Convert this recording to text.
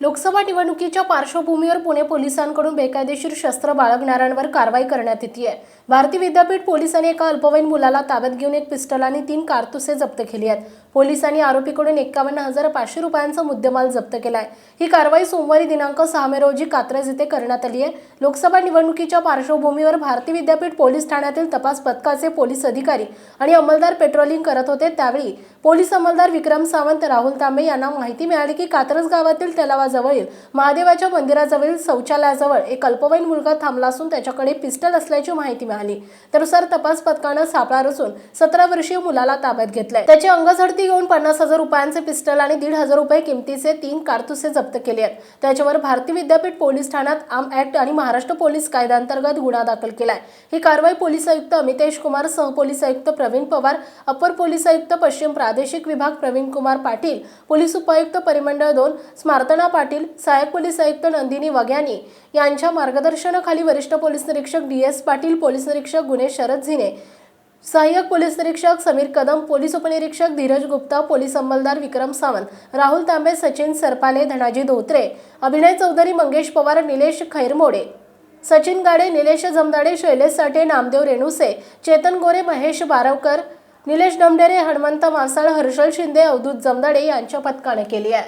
लोकसभा निवडणुकीच्या पार्श्वभूमीवर पुणे पोलिसांकडून बेकायदेशीर शस्त्र बाळगणाऱ्यांवर कारवाई करण्यात येते आहे. भारती विद्यापीठ पोलिसांनी एका अल्पवयीन मुलाला ताब्यात घेऊन एक पिस्टल आणि तीन कारतुसे जप्त केली आहेत. पोलिसांनी आरोपीकडून एकावन्न हजार पाचशे रुपयांचा मुद्देमाल जप्त केला आहे ही कारवाई सोमवारी दिनांक सहा मे रोजी कात्रज येथे करण्यात आली आहे. लोकसभा निवडणुकीच्या पार्श्वभूमीवर भारती विद्यापीठ पोलीस ठाण्यातील तपास पथकाचे पोलीस अधिकारी आणि अंमलदार पेट्रोलिंग करत होते. त्यावेळी पोलीस अंमलदार विक्रम सावंत राहुल तांबे यांना माहिती मिळाली की कात्रज गावातील तलावाजवळील महादेवाच्या मंदिराजवळील शौचालयाजवळ एक अल्पवयीन मुलगा थांबला असून त्याच्याकडे पिस्टल असल्याची माहिती मिळाली. त्यानुसार तपास पथकानं सापळा रचून सतरा वर्षीय मुलाला ताब्यात घेतलंय. त्याची अंगझडती घेऊन पन्नास हजार रुपयांचे पिस्टल आणि दीड हजार रुपये किमतीचे तीन कारतुसे जप्त केले आहेत. त्याच्यावर भारती विद्यापीठ पोलीस ठाण्यात आम ऍक्ट आणि महाराष्ट्र पोलीस कायद्यांतर्गत गुन्हा दाखल केलाय. ही कारवाई पोलीस आयुक्त अमितेश कुमार सहपोलीस आयुक्त प्रवीण पवार अपर पोलीस आयुक्त पश्चिम प्रादेशिक विभाग प्रवीण कुमार पाटील पोलीस उपायुक्त परिमंडळ दोन स्मार्तना पाटील सहाय्यक पोलीस आयुक्त नंदिनी वग्यानी यांच्या मार्गदर्शनाखाली वरिष्ठ पोलीस निरीक्षक डी एस पाटील पोलीस निरीक्षक गुन्हे शरद झिने सहाय्यक पोलीस निरीक्षक समीर कदम पोलीस उपनिरीक्षक धीरज गुप्ता पोलीस अंमलदार विक्रम सावंत राहुल तांबे सचिन सरपाले धनाजी धोत्रे अभिनय चौधरी मंगेश पवार निलेश खैरमोडे सचिन गाडे निलेश जमदाडे शैलेश साठे नामदेव रेणुसे चेतन गोरे महेश बारवकर निलेश डमडेरे हनुमंत मासाळ हर्षल शिंदे अवधूत जमदाडे यांच्या पथकाने केली आहे.